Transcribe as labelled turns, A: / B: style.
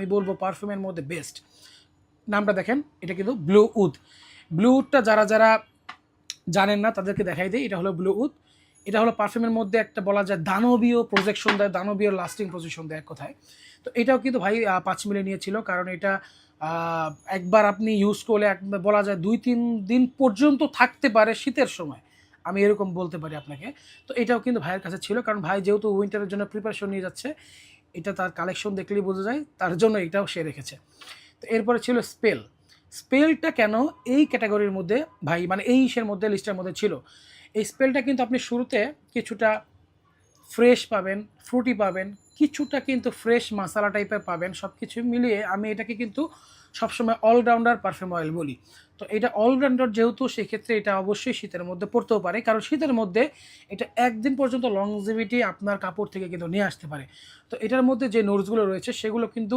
A: আমি বলব পারফিউমের মধ্যে বেস্ট নামটা দেখেন, এটা কিন্তু ব্লু উড ব্লু উডটা যারা যারা জানেন না, তাদেরকে দেখাই দেয় এটা হলো ব্লু উড এটা হলো পারফিউমের মধ্যে একটা বলা যায় দানবীয় প্রজেকশন দেয়, দানবীয় লাস্টিং প্রজেকশন দেয় এক কথায়। তো এটাও কিন্তু ভাই পাঁচ মিলে নিয়েছিল, কারণ এটা একবার আপনি ইউজ করলে বলা যায় দুই তিন দিন পর্যন্ত থাকতে পারে শীতের সময়। আমি এরকম বলতে পারি আপনাকে। তো এটাও কিন্তু ভাইয়ের কাছে ছিল, কারণ ভাই যেহেতু উইন্টারের জন্য প্রিপারেশন নিয়ে যাচ্ছে এটা তার কালেকশন দেখলেই বোঝা যায়, তার জন্য এটাও সে রেখেছে। তো এরপরে ছিল স্পেল স্পেলটা কেন এই ক্যাটাগরির মধ্যে, ভাই মানে এই ইসের মধ্যে লিস্টের মধ্যে ছিল? এই স্পেলটা কিন্তু আপনি শুরুতে কিছুটা ফ্রেশ পাবেন ফ্রুটি পাবেন, কিছুটা কিন্তু ফ্রেশ মশালা টাইপের পাবেন সব কিছু মিলিয়ে আমি এটাকে কিন্তু সবসময় অলরাউন্ডার পারফিউম অয়েল বলি। তো এটা অলরাউন্ডার যেহেতু, সেক্ষেত্রে এটা অবশ্যই শীতের মধ্যে পড়তেও পারে। কারণ শীতের মধ্যে এটা একদিন পর্যন্ত লংজিভিটি আপনার কাপড় থেকে কিন্তু নিয়ে আসতে পারে। তো এটার মধ্যে যে নোটসগুলো রয়েছে, সেগুলো কিন্তু